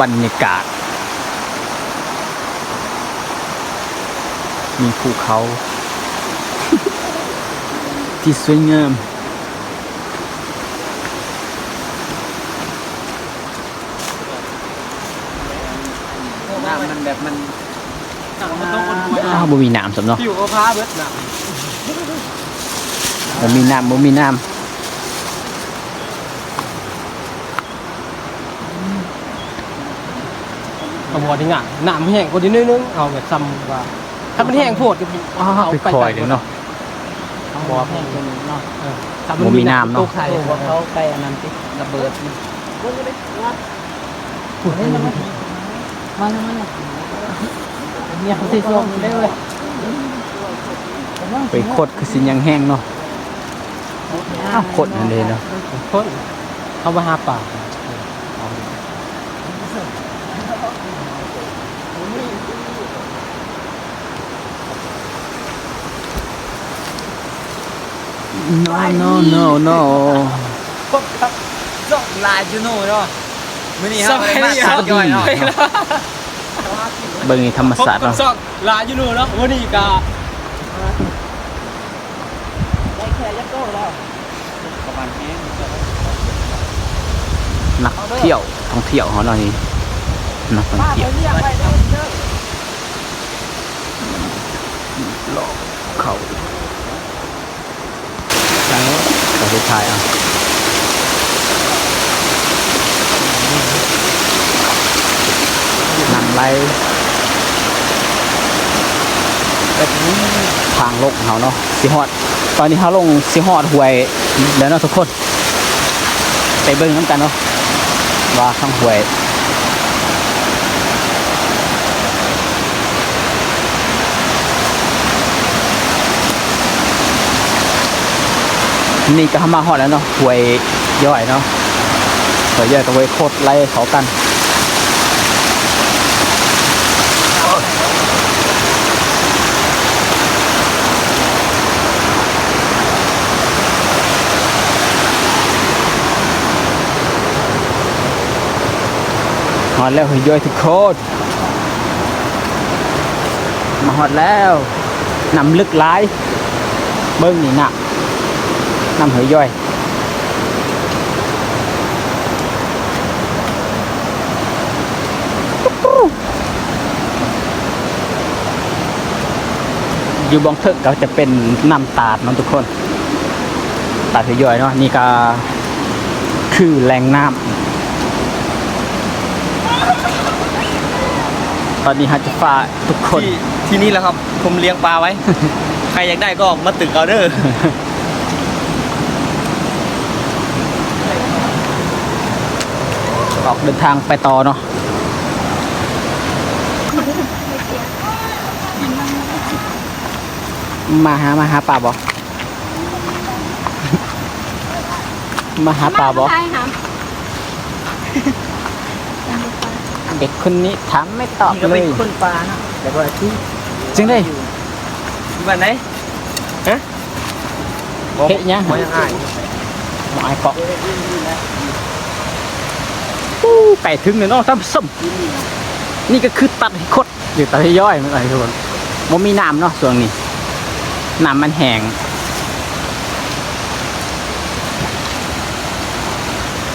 บรรยากาศ มีภูเขา ที่สวยงามน้ำมันแบบมันมันต้องคนรวยอ้าวบ่มีน้ำสำเนาะผิวก็พาเบิดน่ะบ่มีน้ำบ่มีน้ กระบอกนี่ง่ะน้ำแห้งกว่านี้นิดนึงเอาแบบซ้ำว่าถ้ามันแห้งโพดก็ำอ้าวไปคอยเดี๋ยวเนาะบ่อแห้งจนเนาะเออถ้าบ่มีน้ำเนาะตกใส่โอ้ว่าเขาไปอันนั้นติระเบิดนี่ฝุ่นเล่นแล้วมันมาแล้วมันเนี่ยเขาสิส่งได้เลยไปโคตรคือสิยังแห้งเนาะอ้าวโคตรนั่นเลยเนาะคนเขามาหาป่า โน no no no พบกับจอกลายจูโน่เนาะมื้อนี้เฮาไปมาสาวย่อยเนาะเบิ่งนี่ธรรมศาสตร์พบกัเนาะบซอกลาอยู่นู่นเนาะวันนี้ก็ได้แค่ยักโก้แล้วประมาณนี้นักเที่ยวท่องเที่ยวเขาหน่อยนักท่องเที่ยวเรียกไปเด้อเด้อหลอกเขาจัง เขาสุดท้ายอะนังไรทางลงเขาเนาะสีหอด ตอนนี้เขาลงสีหอดหวยแล้วเนาะทุกคน ไปเบิ้งน้ำกันเนาะว่าข้างหวย นี่ก็มาฮอดแล้วเนาะหวยย่อยเนาะหวยย่อยกับหวยโคตรไล่เขากันฮอดแล้วหวยย่อยทุกคนมาฮอดแล้วนำลึกหลาย เบิ้งนี่หนัก น้ำเหยย่อยอยู่บองเทิกก็จะเป็นน้ำตาดเนาะทุกคน ตาดเหยย่อยเนาะนี่ก็คือแหล่งน้ำตอนนี้ฮัจจะฟ้าทุกคนที่ที่นี่แหละครับ ผมเลี้ยงปลาไว้ ใครอยากได้ก็มาตึกเอาเด้อ ออกเดินทางไปต่อเนาะมาหามาหาป่าบอมาหาป่าบอใช่ครับเด็กคนนี้ถามไม่ตอบนี่ก็เลเป็นยคนปลาเนาะแต่ว่าที่จึงได้อยู่วันไหนฮะเฮ็ดหยังบ่ยังอ้ายหมอไอ้เกาะอู้ ไก่ถึงเลยเนาะท่านผู้ชมนี่ก็คือตัดให้คดหรือตัดให้ย่อยมันอะไรทุกคนมันมีน้ำเนาะส่วนนี้น้ำมันแห้ง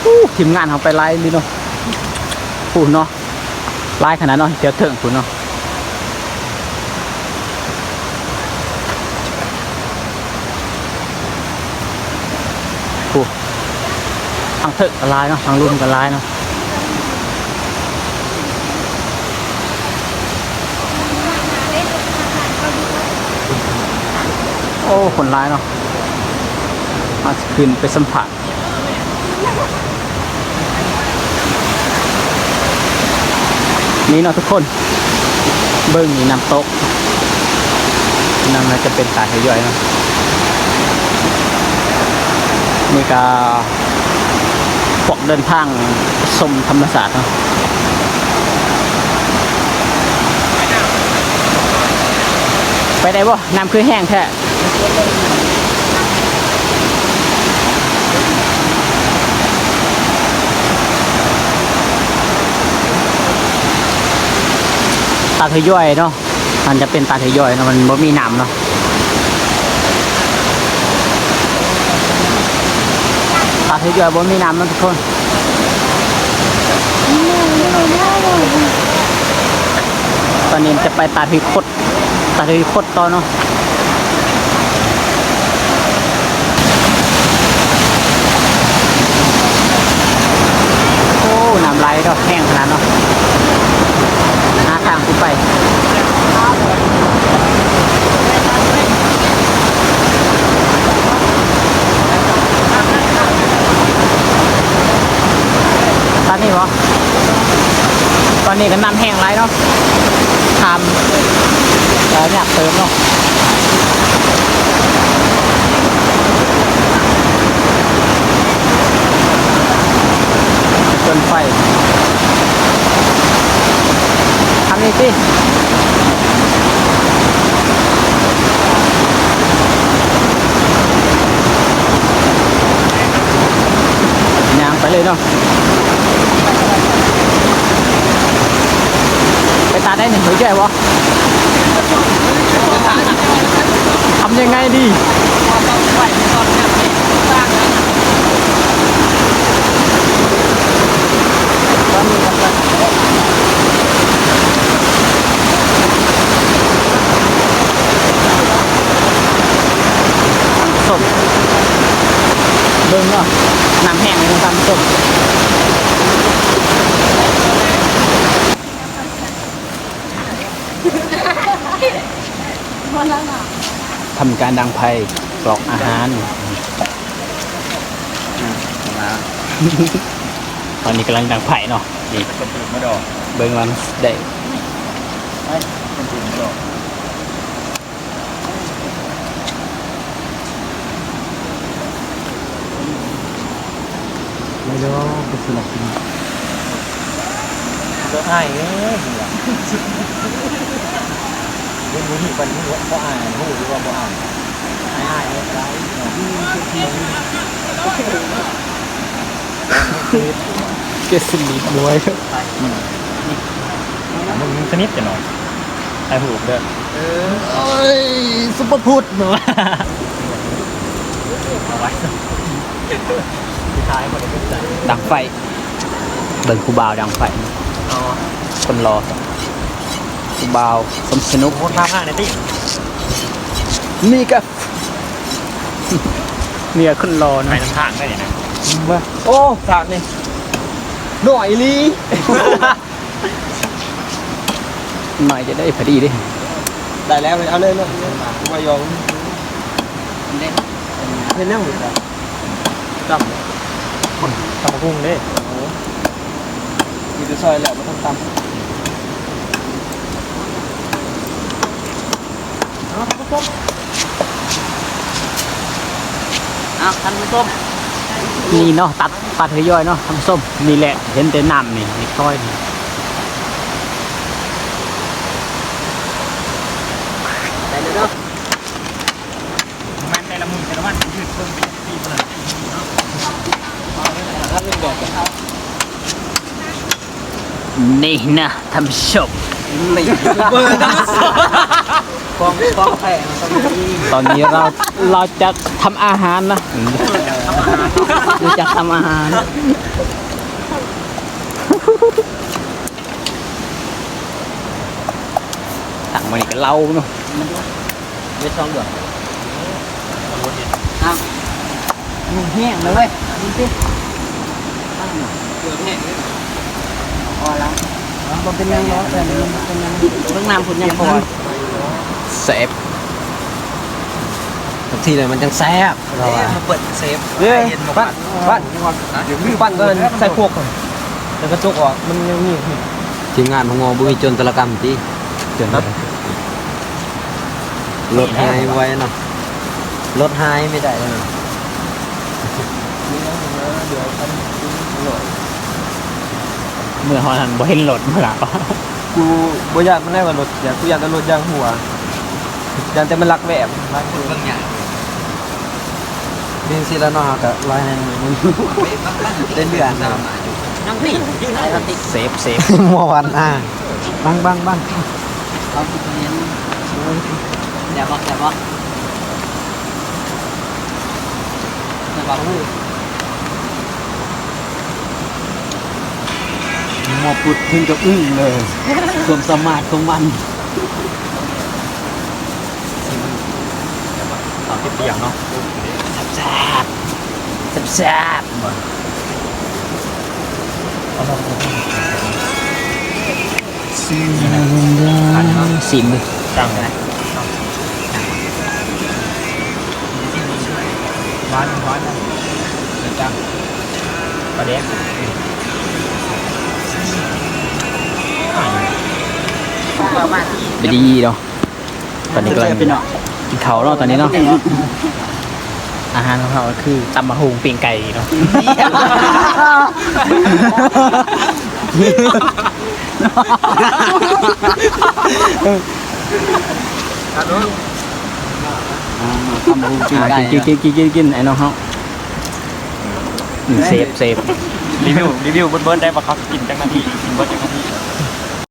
อู้ทีมงานเขาไปไล่ดิเนาะพูดเนาะไล่ขนาดเนาะเดี๋ยวเถิงพูดเนาะพูดทางเถิงก็ไล่เนาะทางรุ่นก็ไล่เนาะ โอ้คนร้ายเนาะมาขึ้นไปสัมผัสนี่เนาะทุกคน เบิ้งนี่น้ำตกนั่นมันจะเป็นตาย่อยเนาะนี่ก็พวกเดินทางชมธรรมศาสตร์เนาะไปได้บ่น้ำคือแห้งแท้ ตาทย่อยเนาะ มันจะเป็นตาทย่อยเนาะ มันบ่มีน้ำเนาะตาทย่อยบ่มีน้ำเนาะทุกคนตอนนี้จะไปตาทคดตาทคดต่อเนาะโอ้น้ำไหลเนาะแห้งขนาดเนาะหาทางขึ้นไปตอนนี้เหรอตอนนี้ก็น้ำแห้งไรเนาะทำแล้วอยากเติมเนาะจนไฟ ทำนี่สิยางไปเลยเนาะ ไปตาได้หนึ่งหรือแก่วะทำยังไงดี สดเบิ่งเนาะ น้ำแห้งเลยทำสดทำการดังไพ่กรอกอาหารตอนนี้กำลังดังไผ่เนาะนี่คนตื่นมาดอกเบิ้งมันได้ คนตื่นมาดอก ไม่รู้เป็นสลับกิน ก็อ้ายเอ้ยเรื่องนี้เป็นหัวก็อ้ายหูหรือว่าบ่อ้าอ้ายอ้ายอะไรเกสลิดด้วยมึงสนิทจะหน่อยไอ้หูเด้อเอ้ยซุปเปอร์พุทธเนาะเอาไว้สุดท้ายมันเป็นดังไฟเบิ้งคูบาวดังไฟ อ๋อคนรอครูบาวสมสนุกโคตรท่าห้าในที่นี่ก็เนี่ยคนรอไปเนาะน้ำทางได้เนี่ยนะว่าโอ้สากนี่หน่อยลีหน่อยจะได้พอดีดิได้แล้วเอาเลยเลยมายองเห็นแล้วหรือเปล่าตำตำกุ้งเด้มีแต่ซอยแหละมันต้องตำอ้าวท่านผู้ชมนี่เนาะตัดตัดทยอยเนาะท่านผู้ชมนี่แหละเห็นแต่น้ำนี่นี่ต้อยนี่ได้เลยเนาะมันแต่ละมือแต่ละวันยืดเพิ่มเป็นปีเท่านั้นถ้าเป็นแบบ นี่นะท่านผู้ชมนี่เบอร์ทั้งสองกองกองแผ่ต้องมีตอนนี้เราเราจะทำอาหารนะเราจะทำอาหารต่างมันนี่ก็เล่าเนาะไม่ช่องเดือดมึงแห้งเลยเว้ยดูสิเดือดแห้งเลยพ อแล้วมันเป็นยังไงแต่มันเป็นยังเรื่องน้ำผุนยังพอเซฟทุกทีเลยมันจังแซ่บเราอะมาเปิดเซฟเฮ้ยเย็นมาปั้ปั้นนปั้นเดี๋ยวปั้นก็ใส่พวกก่อนแต่กระจกออกมันยังมีทีมงานพงอบุญจนตรกรรมที่เดี๋ยวนะลดไฮไว้เนาะลดไฮไม่ได้เลยเมื่อฮอนหันบ่เห็นรถเมื่อไหร่ก็กูบ่อยากมันได้ว่ารถอยากกูอยากจะรถยางหัวอยากแต่มันรักแบบรักเบื้องใหญ่ดินซีละเนาะกับลายในมันเล่นเดือนนะเซฟเซฟมอวันอะบังบังบังเอาทุเรียนเดี๋ยวบอกเดี๋ยวบอกเดี๋ยวบอกพูด ห มอปุดถึงกับอึ้งเลยความสามารถของมันตอนที่เตียงเนาะแซ่บแซ่บแซ่บสิมเลยจังเลยร้านร้านนะจังประเด็น ประมาณที่ไปดีเนาะตอนนี้กำลังกินเขาวเนาะตอนนี้เนาะอาหารของเราก็คือตำมะฮุงปีงไก่เนาะทำรูปปีอ่าได้กินกินกินกินกินไอ้น้องเขาอืมเซฟเซฟรีวิวรีวิวเบิ้ลๆได้ปะครับกินจังนาทีกินเบิ้ลจังนาที